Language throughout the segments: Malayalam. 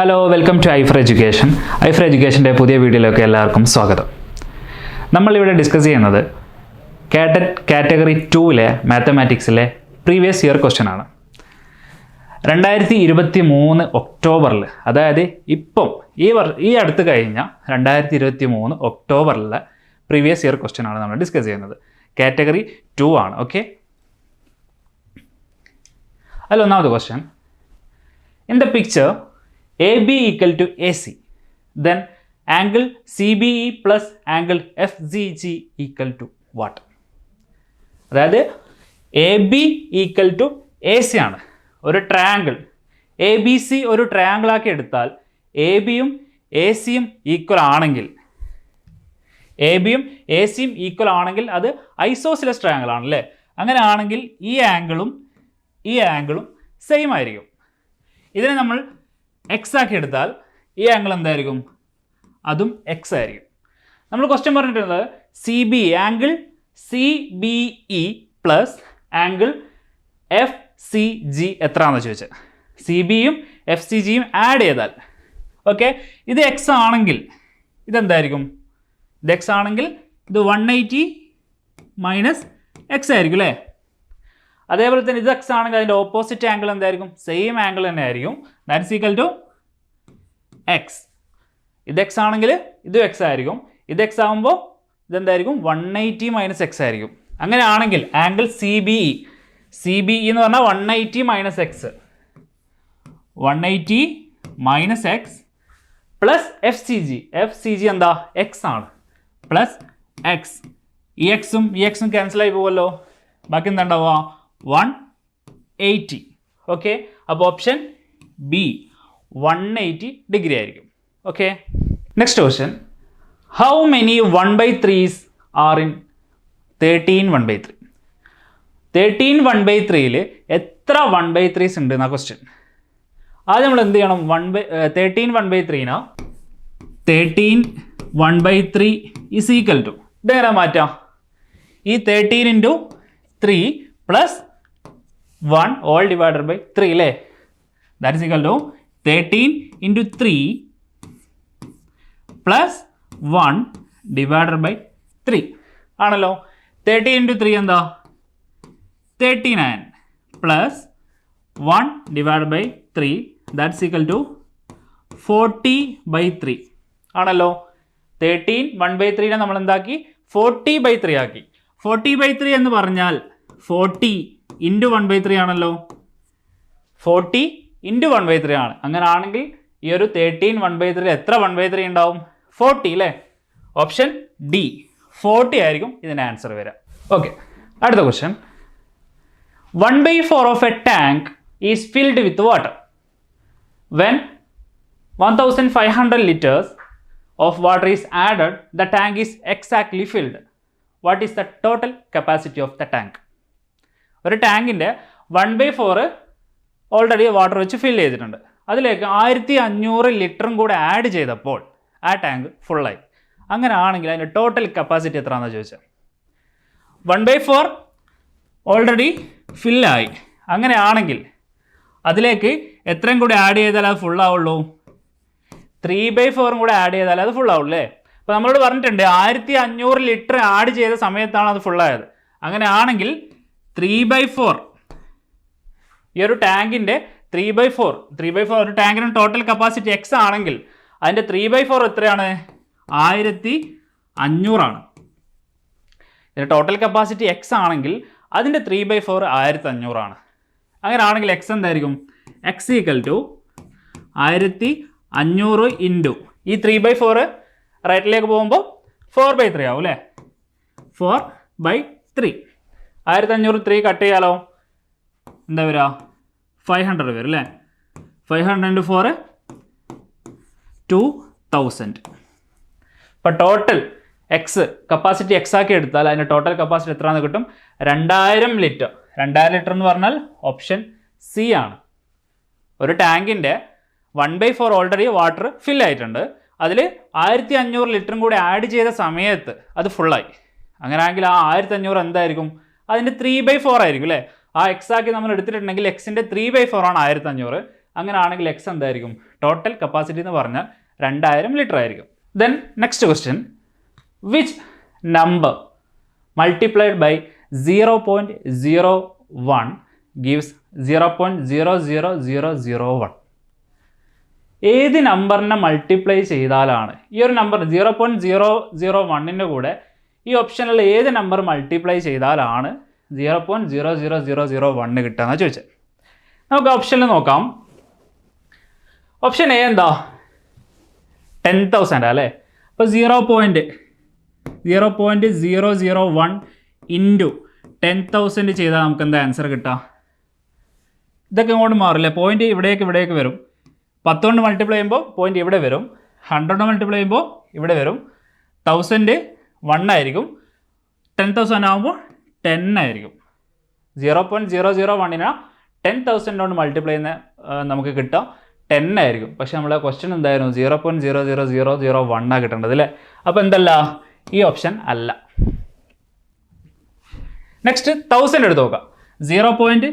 Hello welcome to Aifer education Aifer എഡ്യൂക്കേഷന്റെ പുതിയ വീഡിയോയിലേക്ക് എല്ലാവർക്കും സ്വാഗതം. നമ്മളിവിടെ ഡിസ്കസ് ചെയ്യുന്നത് കാറ്റ കാറ്റഗറി ടൂവിലെ മാത്തമാറ്റിക്സിലെ പ്രീവിയസ് ഇയർ ക്വസ്റ്റ്യൻ ആണ്. രണ്ടായിരത്തി ഇരുപത്തി മൂന്ന് ഒക്ടോബറിൽ അതായത് ഇപ്പം ഈ വർ ഈ അടുത്ത് കഴിഞ്ഞ രണ്ടായിരത്തി ഇരുപത്തി മൂന്ന് ഒക്ടോബറിലെ പ്രീവിയസ് ഇയർ ക്വസ്റ്റ്യൻ ആണ് നമ്മൾ ഡിസ്കസ് ചെയ്യുന്നത്. കാറ്റഗറി ടു ആണ് ഓക്കെ അതിൽ ഒന്നാമത് question In A C AB angle C B E plus angle F angle G equal to what അതായത് A B equal to A C ആണ്. ഒരു ട്രയാങ്കിൾ എ ബി സി ഒരു ട്രയാങ്കിൾ ആക്കി എടുത്താൽ എ ബിയും എ സിയും ഈക്വൽ ആണെങ്കിൽ എ ബിയും എ സിയും ഈക്വൽ ആണെങ്കിൽ അത് ഐസോസിലസ് ട്രയാങ്കിൾ ആണല്ലേ അങ്ങനെ ആണെങ്കിൽ ഈ ആംഗിളും ഈ ആംഗിളും സെയിം ആയിരിക്കും. ഇതിനെ നമ്മൾ എക്സ് ആക്കി എടുത്താൽ ഈ ആംഗിൾ എന്തായിരിക്കും? അതും എക്സ് ആയിരിക്കും. നമ്മൾ ക്വസ്റ്റ്യൻ പറഞ്ഞിട്ടുള്ളത് C B angle C B E plus angle F C G എത്രയാണെന്ന് ചോദിച്ചത് സി ബിയും എഫ് സി ജിയും ആഡ് ചെയ്താൽ. ഓക്കെ ഇത് എക്സ് ആണെങ്കിൽ ഇതെന്തായിരിക്കും? ഇത് എക്സ് ആണെങ്കിൽ ഇത് വൺ എയ്റ്റി മൈനസ് എക്സ് ആയിരിക്കും അല്ലേ? അതേപോലെ തന്നെ ഇത് എക്സ് ആണെങ്കിൽ അതിന്റെ ഓപ്പോസിറ്റ് ആംഗിൾ എന്തായിരിക്കും? സെയിം ആംഗിൾ തന്നെ ആയിരിക്കും ദാറ്റ്സ് ഈക്വൽ ടു എക്സ് ഇത് എക്സ് ആണെങ്കിൽ ഇതും എക്സ് ആയിരിക്കും. ഇത് എക്സ് ആകുമ്പോൾ ഇതെന്തായിരിക്കും? വൺ എയ്റ്റി മൈനസ് എക്സ് ആയിരിക്കും. അങ്ങനെയാണെങ്കിൽ angle C B E C B E എന്ന് പറഞ്ഞാൽ one eighty minus X one eighty minus X plus F C G F C G എന്താ? എക്സ് ആണ്. പ്ലസ് എക്സ് ഈ എക്സും ഈ എക്സും ക്യാൻസൽ ആയി പോകുമല്ലോ. ബാക്കി എന്താ ഉണ്ടാവുക? One eighty. ഓക്കെ അപ്പോൾ option B one eighty degree ആയിരിക്കും. Okay next question how many one by threes are in thirteen one by three thirteen one by ത്രീയിൽ എത്ര വൺ ബൈ ത്രീസ് ഉണ്ട് എന്നാ ക്വസ്റ്റ്യൻ ആദ്യം നമ്മൾ എന്ത് ചെയ്യണം? One by thirteen one by ത്രീന thirteen one by three is equal to ഇതെങ്ങനെ മാറ്റാം? ഈ thirteen into three plus one all divided by three അല്ലേ that equal to thirteen into three plus one divided by three ആണല്ലോ? തേർട്ടീൻ ഇന്റു ത്രീ എന്താ? Thirty nine plus one divide by three that's equal to forty by three ആണല്ലോ? തേർട്ടീൻ വൺ ബൈ ത്രീനെ നമ്മൾ എന്താക്കി ഫോർട്ടി ബൈ ത്രീ ആക്കി. ഫോർട്ടി ബൈ ത്രീ എന്ന് പറഞ്ഞാൽ forty into one by three ആണല്ലോ. Forty into one by three ആണ്. അങ്ങനെ ആണെങ്കിൽ ഈ ഒരു തേർട്ടീൻ വൺ ബൈ ത്രീ എത്ര വൺ ബൈ ത്രീ ഉണ്ടാവും? ഫോർട്ടി അല്ലേ ഓപ്ഷൻ ഡി ഫോർട്ടി ആയിരിക്കും ഇതിന്റെ ആൻസർ വരിക. ഓക്കെ അടുത്ത question one by four of a tank is filled with water when one thousand five hundred litres of water is added the tank is exactly filled what is the total capacity of the tank ഒരു ടാങ്കിന്റെ one by four already water വെച്ച് ഫിൽ ചെയ്തിട്ടുണ്ട്. അതിലേക്ക് ആയിരത്തി അഞ്ഞൂറ് ലിറ്ററും കൂടെ ആഡ് ചെയ്തപ്പോൾ ആ ടാങ്ക് ഫുള്ളായി അങ്ങനെ ആണെങ്കിൽ അതിന്റെ ടോട്ടൽ കപ്പാസിറ്റി എത്രയാണെന്ന് ചോദിച്ചാൽ വൺ ബൈ ഫോർ ഓൾറെഡി ഫില്ലായി അങ്ങനെ ആണെങ്കിൽ അതിലേക്ക് എത്രയും കൂടി ആഡ് ചെയ്താൽ അത് ഫുള്ളാവുള്ളൂ ത്രീ ബൈ ഫോറും കൂടെ ആഡ് ചെയ്താൽ അത് ഫുള്ളാവുള്ളൂ അല്ലേ? അപ്പോൾ നമ്മളോട് പറഞ്ഞിട്ടുണ്ട് ആയിരത്തി അഞ്ഞൂറ് ലിറ്റർ ആഡ് ചെയ്ത സമയത്താണ് അത് ഫുള്ളായത് അങ്ങനെ ആണെങ്കിൽ ത്രീ ബൈ ഫോർ. ഈ ഒരു ടാങ്കിന്റെ three by four. Three by four ഒരു ടാങ്കിന് ടോട്ടൽ കപ്പാസിറ്റി എക്സ് ആണെങ്കിൽ അതിന്റെ ത്രീ ബൈ ഫോർ എത്രയാണ്? ആയിരത്തി അഞ്ഞൂറാണ്. ഇതിന്റെ ടോട്ടൽ കപ്പാസിറ്റി എക്സ് ആണെങ്കിൽ അതിന്റെ ത്രീ ബൈ ഫോർ ആയിരത്തി അഞ്ഞൂറാണ്. അങ്ങനെ ആണെങ്കിൽ എക്സ് എന്തായിരിക്കും? എക്സ് ഈക്വൽ ടു ആയിരത്തി അഞ്ഞൂറ് ഇന്റു ഈ ത്രീ ബൈ ഫോറ് റൈറ്റിലേക്ക് പോകുമ്പോൾ ഫോർ ബൈ ത്രീ ആവും അല്ലേ? ഫോർ ബൈ ത്രീ ആയിരത്തി അഞ്ഞൂറ് ത്രീ കട്ട് ചെയ്യാലോ? എന്താ വരിക? ഫൈവ് ഹൺഡ്രഡ് വരും അല്ലേ? Five hundred four two thousand ഇപ്പം ടോട്ടൽ എക്സ് കപ്പാസിറ്റി എക്സ് ആക്കി എടുത്താൽ അതിന്റെ ടോട്ടൽ കപ്പാസിറ്റി എത്രയാണെന്ന് കിട്ടും? രണ്ടായിരം ലിറ്റർ രണ്ടായിരം ലിറ്റർ എന്ന് പറഞ്ഞാൽ ഓപ്ഷൻ സി ആണ്. ഒരു ടാങ്കിന്റെ one by four already water fill ആയിട്ടുണ്ട്. അതിൽ ആയിരത്തി അഞ്ഞൂറ് ലിറ്ററും കൂടി ആഡ് ചെയ്ത സമയത്ത് അത് ഫുള്ളായി അങ്ങനെയാണെങ്കിൽ ആ ആയിരത്തി അഞ്ഞൂറ് എന്തായിരിക്കും? അതിന്റെ ത്രീ ബൈ ഫോർ ആയിരിക്കും അല്ലേ? ആ എക്സ് ആക്കി നമ്മൾ എടുത്തിട്ടുണ്ടെങ്കിൽ എക്സിന്റെ ത്രീ ബൈ ഫോർ ആണ് ആയിരത്തി അഞ്ഞൂറ് അങ്ങനെ ആണെങ്കിൽ എക്സ് എന്തായിരിക്കും? ടോട്ടൽ കപ്പാസിറ്റി എന്ന് പറഞ്ഞാൽ രണ്ടായിരം ലിറ്റർ ആയിരിക്കും. Then next question which number multiplied by zero point zero one gives zero point zero zero zero zero one ഏത് നമ്പറിനെ മൾട്ടിപ്ലൈ ചെയ്താലാണ്? ഈ ഒരു number zero point zero zero വണ്ണിന്റെ കൂടെ ഈ ഓപ്ഷനിൽ ഏത് നമ്പർ മൾട്ടിപ്ലൈ ചെയ്താലാണ് zero point zero zero zero zero one കിട്ടുക ചോദിച്ചത്. നമുക്ക് ഓപ്ഷനിൽ നോക്കാം. ഓപ്ഷൻ എ എന്താ? ടെൻ തൗസൻഡ് അല്ലേ? അപ്പോൾ zero point zero point zero zero one into ten thousand ചെയ്താൽ നമുക്ക് എന്താ ആൻസർ കിട്ടുക? ഇതൊക്കെ ഇങ്ങോട്ട് മാറില്ലേ? പോയിന്റ് ഇവിടേക്ക് ഇവിടേക്ക് വരും. പത്തുകൊണ്ട് മൾട്ടിപ്ലൈ ചെയ്യുമ്പോൾ പോയിന്റ് ഇവിടെ വരും. ഹൺഡ്രഡ് മൾട്ടിപ്ലൈ ചെയ്യുമ്പോൾ ഇവിടെ വരും. തൗസൻഡ് വൺ ആയിരിക്കും. ടെൻ തൗസൻഡ് ആകുമ്പോൾ ടെൻ ആയിരിക്കും. സീറോ പോയിന്റ് സീറോ സീറോ വണ്ണിനാണ് ടെൻ തൗസൻഡ് കൊണ്ട് മൾട്ടിപ്ലൈ ചെയ്യുന്ന നമുക്ക് കിട്ടുക. ടെൻ ആയിരിക്കും. പക്ഷെ നമ്മളെ ക്വസ്റ്റ്യൻ എന്തായിരുന്നു? Zero point zero zero zero zero വണ്ണാണ് കിട്ടേണ്ടത് അല്ലേ? അപ്പോൾ എന്തല്ല? ഈ ഓപ്ഷൻ അല്ല. നെക്സ്റ്റ് തൗസൻഡ് എടുത്ത് നോക്കാം. Zero point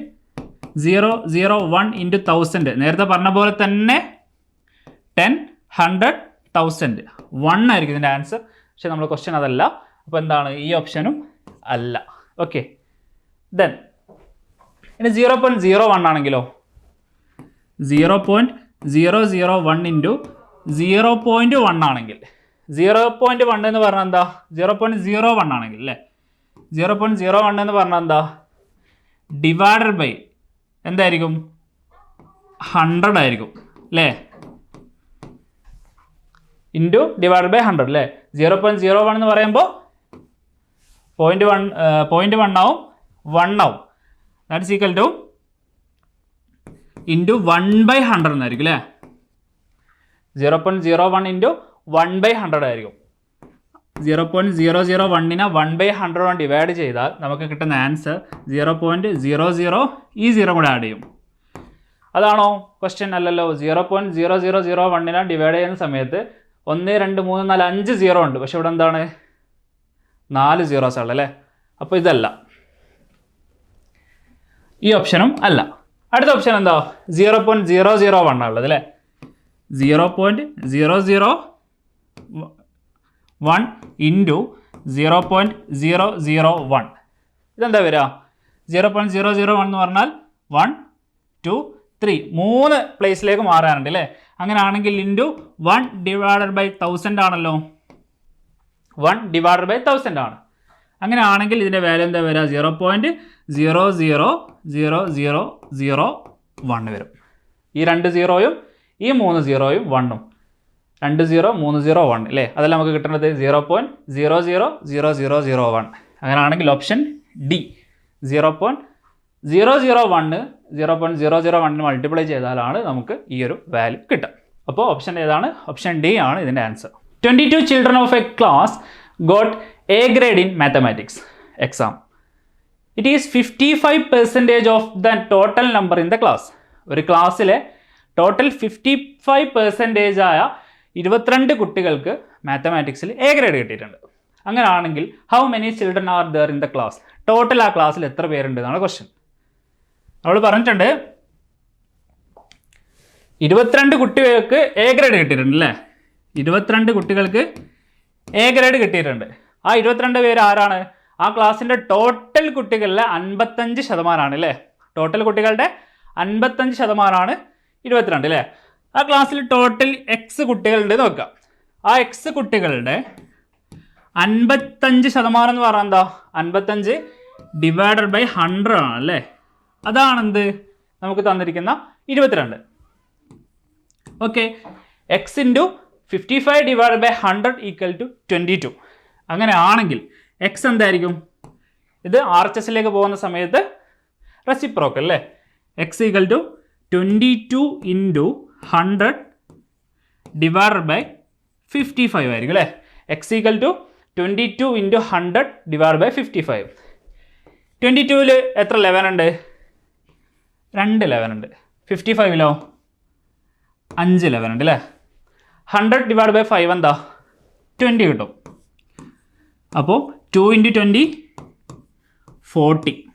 zero zero one into thousand നേരത്തെ പറഞ്ഞ പോലെ തന്നെ ടെൻ ഹൺഡ്രഡ് തൗസൻഡ് വൺ ആയിരിക്കും ഇതിന്റെ ആൻസർ പക്ഷെ നമ്മൾ ക്വസ്റ്റ്യൻ അതല്ല. അപ്പോൾ എന്താണ്? ഈ ഓപ്ഷനും അല്ല. ഓക്കെ ദെൻ ഇനി സീറോ പോയിന്റ് സീറോ വൺ ആണെങ്കിലോ? Zero point zero zero one into zero point one ആണെങ്കിൽ. സീറോ പോയിന്റ് വൺ എന്ന് പറഞ്ഞാൽ എന്താ? സീറോ പോയിന്റ് സീറോ വൺ ആണെങ്കിൽ അല്ലേ? സീറോ പോയിന്റ് സീറോ വൺ എന്ന് പറഞ്ഞാൽ എന്താ? ഡിവൈഡഡ് ബൈ എന്തായിരിക്കും? ഹൺഡ്രഡ് ആയിരിക്കും. അല്ലേ? ഇന്റു ഡിവൈഡ് ബൈ ഹൺഡ്രഡ് അല്ലേ സീറോ പോയിന്റ് സീറോ വൺ എന്ന് പറയുമ്പോൾ പോയിന്റ് വൺ പോയിന്റ് വൺ ആവും വൺ ആവും. That is equal to into one by hundred എന്നായിരിക്കും അല്ലേ zero point zero one into one by hundred ആയിരിക്കും. സീറോ പോയിന്റ് സീറോ സീറോ വണ്ണിനെ വൺ ബൈ ഹൺഡ്രഡ് കൊണ്ട് ഡിവൈഡ് ചെയ്താൽ നമുക്ക് കിട്ടുന്ന answer zero point zero zero ഈ സീറോ കൂടെ ആഡ് ചെയ്യും. അതാണോ ക്വസ്റ്റ്യൻ അല്ലല്ലോ. Zero point zero zero zero വണ്ണിനെ divide ചെയ്യുന്ന സമയത്ത് ഒന്ന് രണ്ട് മൂന്ന് നാല് അഞ്ച് സീറോ ഉണ്ട്. പക്ഷെ ഇവിടെ എന്താണ്? നാല് സീറോസ് ഉള്ളത് അല്ലേ? അപ്പോൾ ഇതല്ല. ഈ ഓപ്ഷനും അല്ല. അടുത്ത ഓപ്ഷൻ എന്താ? Zero point zero zero one ഉള്ളത് അല്ലേ? Zero point zero zero one into zero point zero zero one ഇതെന്താ വരിക? Zero point zero zero one എന്ന് പറഞ്ഞാൽ വൺ ടു ത്രീ മൂന്ന് പ്ലേസിലേക്ക് മാറാനുണ്ട് അല്ലേ അങ്ങനെ ആണെങ്കിൽ into one divided by thousand ആണല്ലോ. വൺ ഡിവൈഡഡ് ബൈ തൗസൻഡ് ആണ്. അങ്ങനെ ആണെങ്കിൽ ഇതിന്റെ വാല്യൂ എന്താ വരിക? Zero point zero zero zero zero zero one വരും. ഈ രണ്ട് സീറോയും ഈ മൂന്ന് സീറോയും വണ്ണും രണ്ട് സീറോ മൂന്ന് സീറോ വൺ അല്ലേ അതെല്ലാം നമുക്ക് കിട്ടുന്നത് zero point zero zero zero zero zero one അങ്ങനെയാണെങ്കിൽ option D zero point zero zero one zero point zero zero വണ്ണിന് മൾട്ടിപ്ലൈ ചെയ്താലാണ് നമുക്ക് ഈ ഒരു വാല്യൂ കിട്ടുക. അപ്പോൾ ഓപ്ഷൻ ഏതാണ്? ഓപ്ഷൻ ഡി ആണ് ഇതിന്റെ answer twenty two children of a class got A grade in mathematics exam it is fifty five percentage of the total number in the class ഒരു ക്ലാസ്സിലെ ടോട്ടൽ ഫിഫ്റ്റി ഫൈവ് പെർസെന്റേജ് ആയ ഇരുപത്തിരണ്ട് കുട്ടികൾക്ക് മാത്തമാറ്റിക്സിൽ എ ഗ്രേഡ് കിട്ടിയിട്ടുണ്ട്. അങ്ങനെയാണെങ്കിൽ how many children are there in the class total ആ ക്ലാസ്സിൽ എത്ര പേരുണ്ട് എന്നാണ് ക്വസ്റ്റ്യൻ നമ്മൾ പറഞ്ഞിട്ടുണ്ട്. ഇരുപത്തിരണ്ട് കുട്ടികൾക്ക് എ ഗ്രേഡ് കിട്ടിയിട്ടുണ്ട് അല്ലേ? ഇരുപത്തിരണ്ട് കുട്ടികൾക്ക് എ ഗ്രേഡ് കിട്ടിയിട്ടുണ്ട്. ആ ഇരുപത്തിരണ്ട് പേര് ആരാണ്? ആ ക്ലാസ്സിന്റെ ടോട്ടൽ കുട്ടികളിലെ അൻപത്തഞ്ച് ശതമാനമാണ് അല്ലേ? ടോട്ടൽ കുട്ടികളുടെ അൻപത്തഞ്ച് ശതമാനമാണ് ഇരുപത്തിരണ്ട് അല്ലേ? ആ ക്ലാസ്സിൽ ടോട്ടൽ എക്സ് കുട്ടികളുണ്ട് നോക്കാം. ആ എക്സ് കുട്ടികളുടെ അൻപത്തഞ്ച് ശതമാനം എന്ന് പറഞ്ഞാൽ എന്താ? അൻപത്തഞ്ച് ഡിവൈഡഡ് ബൈ ഹൺഡ്രഡ് ആണ് അല്ലേ? അതാണെന്ത്? നമുക്ക് തന്നിരിക്കുന്ന ഇരുപത്തിരണ്ട്. Okay X into fifty five divide by hundred equal to twenty two അങ്ങനെ ആണെങ്കിൽ എക്സ് എന്തായിരിക്കും? ഇത് ആർ എച്ച് എസിലേക്ക് പോകുന്ന സമയത്ത് റെസിപ്രോക്കൽ അല്ലേ? X equal to twenty two into hundred divide by fifty five ആയിരിക്കും അല്ലേ? X equal to twenty two into hundred divide by fifty five twenty ടുവിൽ എത്ര ലെവൻ ഉണ്ട്? രണ്ട് ലെവൻ ഉണ്ട്. ഫിഫ്റ്റി ഫൈവിലോ അഞ്ച് ലെവൻ ഉണ്ട് അല്ലേ ഹൺഡ്രഡ് ഡിവൈഡ് ബൈ ഫൈവ് എന്താ? ട്വന്റി കിട്ടും. അപ്പോൾ ടു ഇന്റു ട്വന്റി ഫോർട്ടി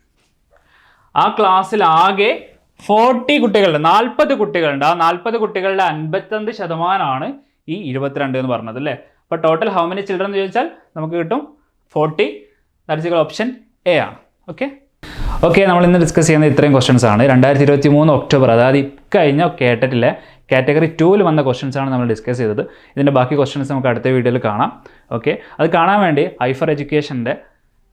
ആ ക്ലാസ്സിൽ ആകെ ഫോർട്ടി കുട്ടികളുണ്ട്. നാൽപ്പത് കുട്ടികളുണ്ട്. ആ നാൽപ്പത് കുട്ടികളുടെ അൻപത്തഞ്ച് ശതമാനമാണ് ഈ ഇരുപത്തിരണ്ട് എന്ന് പറഞ്ഞത് അല്ലേ അപ്പോൾ ടോട്ടൽ ഹൗ മെനി ചിൽഡ്രൻ എന്ന് ചോദിച്ചാൽ നമുക്ക് കിട്ടും ഫോർട്ടി ദാറ്റ്സ് ഓപ്ഷൻ എ ആണ്. ഓക്കെ ഓക്കെ നമ്മൾ ഇന്ന് ഡിസ്കസ് ചെയ്യുന്ന ഇത്രയും ക്വസ്റ്റൻസ് ആണ്. രണ്ടായിരത്തി ഇരുപത്തി മൂന്ന് ഒക്ടോബർ അതായത് ഇക്കഴിഞ്ഞ കേട്ടിട്ടില്ല? കാറ്റഗറി ടൂവിൽ വന്ന ക്വസ്റ്റൻസ് ആണ് നമ്മൾ ഡിസ്കസ് ചെയ്തത്. ഇതിന്റെ ബാക്കി ക്വസ്റ്റൻസ് നമുക്ക് അടുത്ത വീഡിയോയിൽ കാണാം. ഓക്കെ അത് കാണാൻ വേണ്ടി ഐഫർ എഡ്യൂക്കേഷന്റെ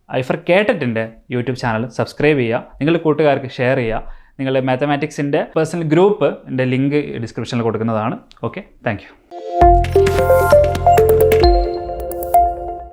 ഐഫർ കേട്ടറ്റിന്റെ യൂട്യൂബ് ചാനൽ സബ്സ്ക്രൈബ് ചെയ്യുക. നിങ്ങളുടെ കൂട്ടുകാർക്ക് ഷെയർ ചെയ്യുക. നിങ്ങളുടെ മാത്തമാറ്റിക്സിന്റെ പേഴ്സണൽ ഗ്രൂപ്പ് ലിങ്ക് ഡിസ്ക്രിപ്ഷനിൽ കൊടുക്കുന്നതാണ്. Okay thank